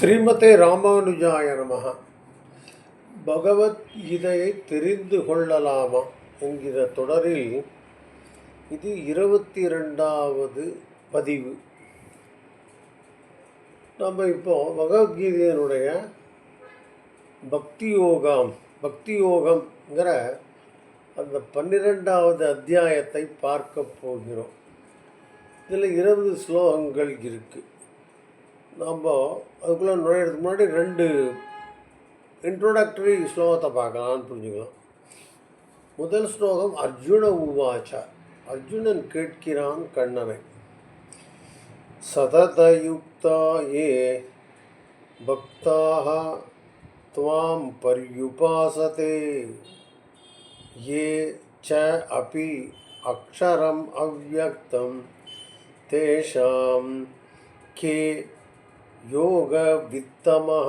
ஸ்ரீமதே ராமானுஜாய நமக பகவத்கீதையை தெரிந்து கொள்ளலாமா என்கிற தொடரில் இது இருபத்தி ரெண்டாவது பதிவு. நம்ம இப்போ பகவத்கீதையினுடைய பக்தி யோகம் பக்தி யோகம்ங்கிற அந்த பன்னிரெண்டாவது அத்தியாயத்தை பார்க்க போகிறோம். இதில் இருபது ஸ்லோகங்கள் இருக்குது நம்ம அதுக்குள்ளே நுழையிறதுக்கு முன்னாடி ரெண்டு இன்ட்ரோடக்டரி ஸ்லோகத்தை பார்க்கலாம்னு புரிஞ்சுக்கலாம் முதல் ஸ்லோகம் அர்ஜுன உவாச்ச அர்ஜுனன் கேட்கிறான் கண்ணனை சததயுக்தா ஏ பக்தாக त्वां पर्युपासते ये च अपि अक्षरम् अव्यक्तं तेषां के योगवित्तमः,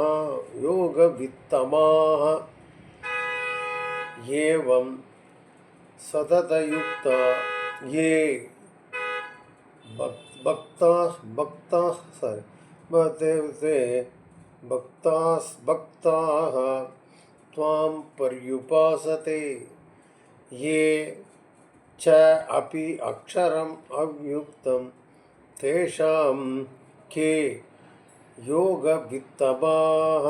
योगवित्तमाः। एवं सततयुक्ता ये भक्, भक्ता भक्ता सारी ते ते भक्ताः त्वां पर्युपासते। ये च अपि अक्षरम् अव्युक्तं तेषां के யோக யோகவித்தபாக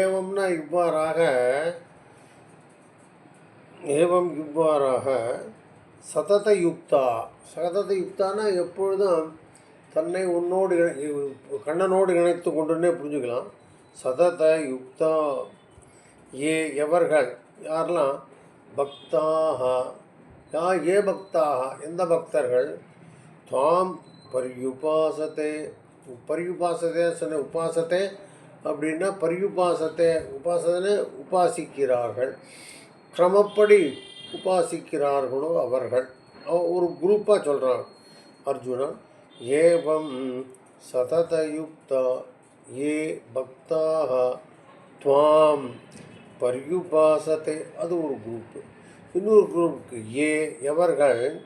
ஏவம்னா இவ்வாறாக ஏவம் இவ்வாறாக சதத யுக்தா சதத யுக்தானா எப்பொழுதும் தன்னை உன்னோடு கண்ணனோடு இணைத்து கொண்டுன்னே புரிஞ்சுக்கலாம். சதத யுக்தா ஏ எவர்கள்? யாரெல்லாம் பக்தாக யா ஏ பக்தாக எந்த பக்தர்கள்? தாம் பரியுபாசத்தை. பரியுபாசதே சொன்ன உபாசத்தை அப்படின்னா பரியுபாசத்தை உபாசனை உபாசிக்கிறார்கள். கிரமப்படி உபாசிக்கிறார்களோ அவர்கள். அவ- ஒரு குரூப்பாக சொல்கிறாங்க அர்ஜுனன் ஏவம் சததயுக்தா ஏ பக்தாக துவாம். பரியுபாசத்தை அது ஒரு குரூப்பு. இன்னொரு குரூப்புக்கு ஏ எவர்கள்?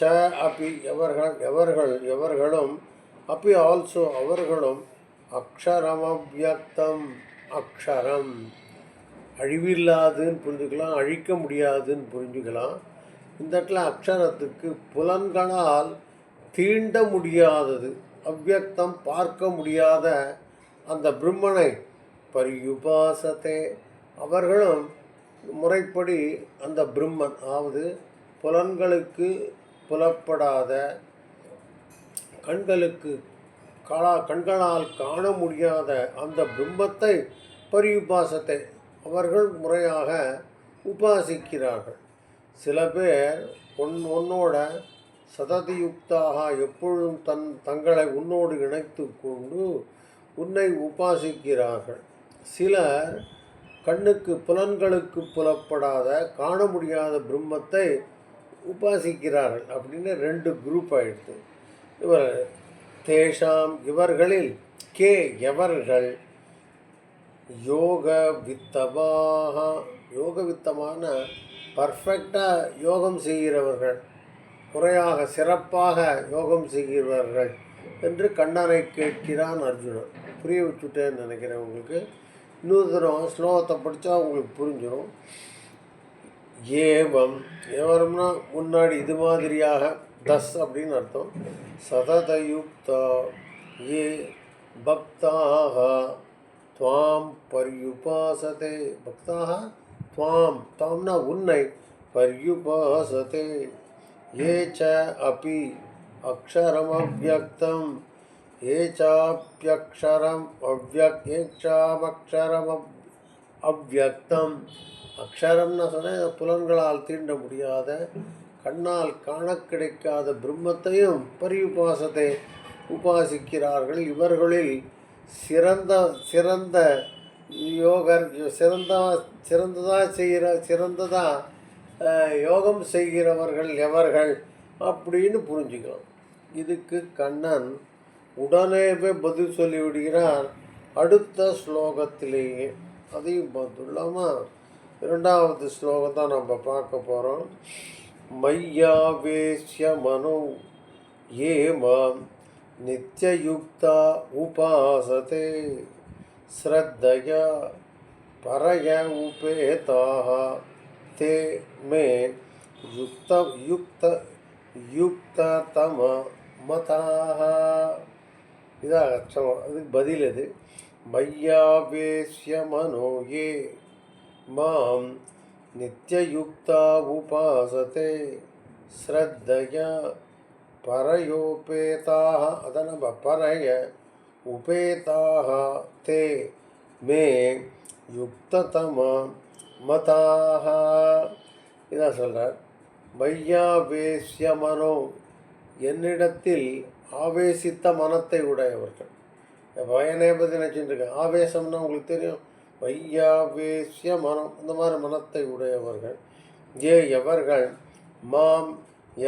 ச அப்பி எவர்கள்? எவர்கள் எவர்களும் அப்பி ஆல்சோ அவர்களும் அக்ஷரமவியக்தம் அக்ஷரம் அழிவில்லாதுன்னு புரிஞ்சுக்கலாம் அழிக்க முடியாதுன்னு புரிஞ்சுக்கலாம். இந்த இடத்துல அக்ஷரத்துக்கு புலன்களால் தீண்ட முடியாதது அவ்வியக்தம் பார்க்க முடியாத அந்த பிரம்மனை பரியுபாசத்தை. அவர்களும் முறைப்படி அந்த பிரம்மன் அதாவது புலன்களுக்கு புலப்படாத கண்களுக்கு காலா கண்களால் காண முடியாத அந்த பிரம்மத்தை பரியுபாசத்தை அவர்கள் முறையாக உபாசிக்கிறார்கள். சில பேர் ஒன் உன்னோட சததியுக்தாக எப்பொழுதும் தன் தங்களை உன்னோடு இணைத்து கொண்டு உன்னை உபாசிக்கிறார்கள். சிலர் கண்ணுக்கு புலன்களுக்கு புலப்படாத காண முடியாத பிரம்மத்தை உபாசிக்கிறார்கள் அப்படின்னு ரெண்டு குரூப் ஆயிடுது. இவர் தேஷாம் இவர்களில் கே எவர்கள்? யோக வித்தமாக யோக வித்தமான பர்ஃபெக்டாக யோகம் செய்கிறவர்கள் முறையாக சிறப்பாக யோகம் செய்கிறவர்கள் என்று கண்ணனை கேட்கிறான் அர்ஜுனன். புரிய வச்சுட்டேன்னு நினைக்கிறேன் உங்களுக்கு. இன்னொரு தரம் ஸ்லோகத்தை படித்தா உங்களுக்கு புரிஞ்சிடும் ஏவம் எவரும்னா முன்னாடி இது மாதிரியாக தஸ் அப்படின்னு அர்த்தம் சததயுக்தா ஏ பக்தாக துவாம் பர்யுபாசதே பக்தாக துவாம் துவாம்னா உன்னை பர்யுபாசதே ஏ ச அப்பி அக்ஷரமவ்யக்தம் ஏ சாப்பியக்ஷரம் அவ்யக் ஏச்சாமக்ஷரம் அவ்யக்தம் அக்ஷரம்னு சொன்னால் புலன்களால் தீண்ட முடியாத கண்ணால் காண கிடைக்காத பிரம்மத்தையும் பரியுபாசத்தை உபாசிக்கிறார்கள். இவர்களில் சிறந்த சிறந்த யோகர் சிறந்த சிறந்ததாக செய்கிற சிறந்ததாக யோகம் செய்கிறவர்கள் எவர்கள் அப்படின்னு புரிஞ்சுக்கலாம். இதுக்கு கண்ணன் உடனேவே பதில் சொல்லி விடுகிறார் அடுத்த ஸ்லோகத்திலேயே அதையும் பார்த்துள்ளாமா இரண்டாவது ஸ்லோகத்தான் நம்ம பார்க்க போகிறோம் मय्यावेश्य मनो ये मां नित्ययुक्ता उपासते श्रद्धया परय उपेताः ते मे युक्त युक्त ಯುಕ್ತತಮ ಮತಃ ಇದಾಗ ಕ್ಷಮ ಅದಕ್ಕೆ ಬದಿಲದೆ ಮಯ್ಯಾವೇಶ್ಯ ಮನೋ ಯೇ நித்யயுக்தா உபாசதே ஸ்ரத்தையா பரயோபேதாக அதை நம்ம பரய உபேதாக தே மே யுக்ததம மதாக இதான் சொல்கிறார் மையாவேஷ்ய மனோ என்னிடத்தில் ஆவேசித்த மனத்தை உடையவர்கள். பயனை பற்றி நினச்சிட்டு இருக்கேன் ஆவேசம்னா உங்களுக்கு தெரியும். வையாவேசிய மனம் இந்த மாதிரி மனத்தை உடையவர்கள். ஏ எவர்கள்? மாம்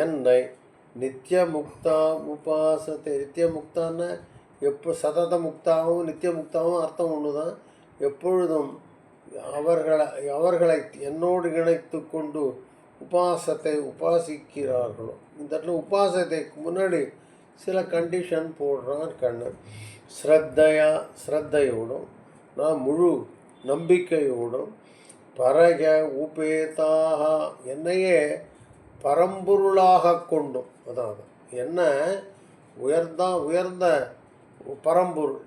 என்னை நித்திய முக்தா உபாசத்தை. நித்திய முக்தான்னா எப்போ சதத முக்தாவும் நித்திய முக்தாவும் அர்த்தம் ஒன்று தான் எப்பொழுதும் அவர்களை அவர்களை என்னோடு இணைத்து கொண்டு உபாசத்தை உபாசிக்கிறார்களோ. இந்த இடத்துல உபாசத்தைக்கு முன்னாடி சில கண்டிஷன் போடுறான் கண்ணன். ஸ்ரத்தையா ஸ்ரத்தையோடும் நான் முழு நம்பிக்கையோடும் பரக உபேதாக என்னையே பரம்பொருளாக கொண்டும். அதான் என்ன? உயர்ந்த உயர்ந்த பரம்பொருள்.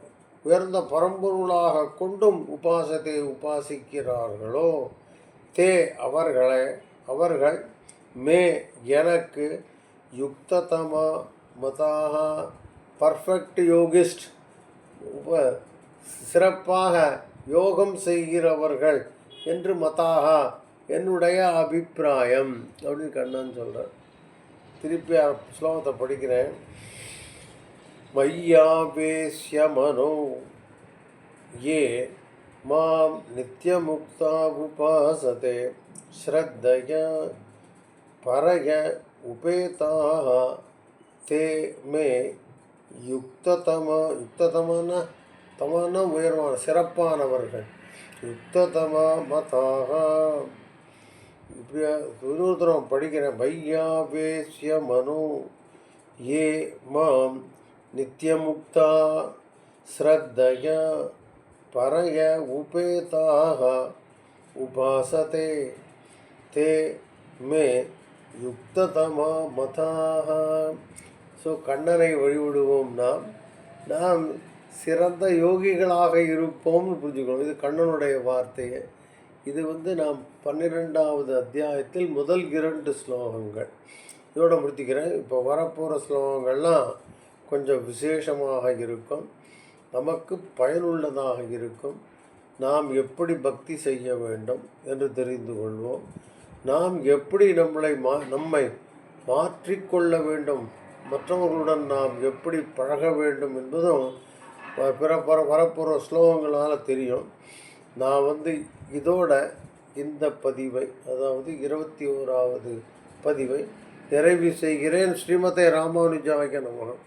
உயர்ந்த பரம்பொருளாக கொண்டும் உபாசத்தை உபாசிக்கிறார்களோ தே அவர்களை அவர்கள் மே எனக்கு யுக்ததமா மதாக பர்ஃபெக்ட் யோகிஸ்ட் உப சிறப்பாக யோகம் செய்கிறவர்கள் என்று மதாகா என்னுடைய அபிப்பிராயம் அப்படின்னு கண்ணன் சொல்கிறார் திருப்பி ஸ்லோகத்தை படிக்கிறேன். மய்யாபேஷ்ய மனோ ஏ மாம் நித்தியமுக்தாபுபாசதே ஸ்ரத்தய பரய உபேதாக தே மே யுக்ததம யுக்ததமான தமான உயர்வான சிறப்பானவர்கள். யுக்ததமா மதாக இப்படியா இன்னொருத்தரம் படிக்கிறேன் வையாவேசிய மனு. ஏ மாம் நித்தியமுக்தா ஸ்ரத்தயா பரய உபேதாக உபாசதே. தே மே யுக்ததமா மதாக ஸோ கண்ணனை வழிவிடுவோம் நாம். நாம் சிறந்த யோகிகளாக இருப்போம்னு புரிஞ்சுக்கணும். இது கண்ணனுடைய வார்த்தையை. இது வந்து நாம் பன்னிரெண்டாவது அத்தியாயத்தில் முதல் இரண்டு ஸ்லோகங்கள். இதோட முடித்துக்கிறேன். இப்போ வரப்போகிற ஸ்லோகங்கள்லாம் கொஞ்சம் விசேஷமாக இருக்கும். நமக்கு பயனுள்ளதாக இருக்கும். நாம் எப்படி பக்தி செய்ய வேண்டும் என்று தெரிந்து கொள்வோம். நாம் எப்படி நம்மளை மா நம்மை மாற்றிக்கொள்ள வேண்டும்? மற்றவர்களுடன் நாம் எப்படி பழக வேண்டும் என்பதும் பிற பிற வரப்போகிற ஸ்லோகங்களால் தெரியும். நான் வந்து இதோட இந்த பதிவை அதாவது இருபத்தி ஓராவது பதிவை நிறைவு செய்கிறேன். ஸ்ரீமதே ராமானுஜாவைக்க நமகம்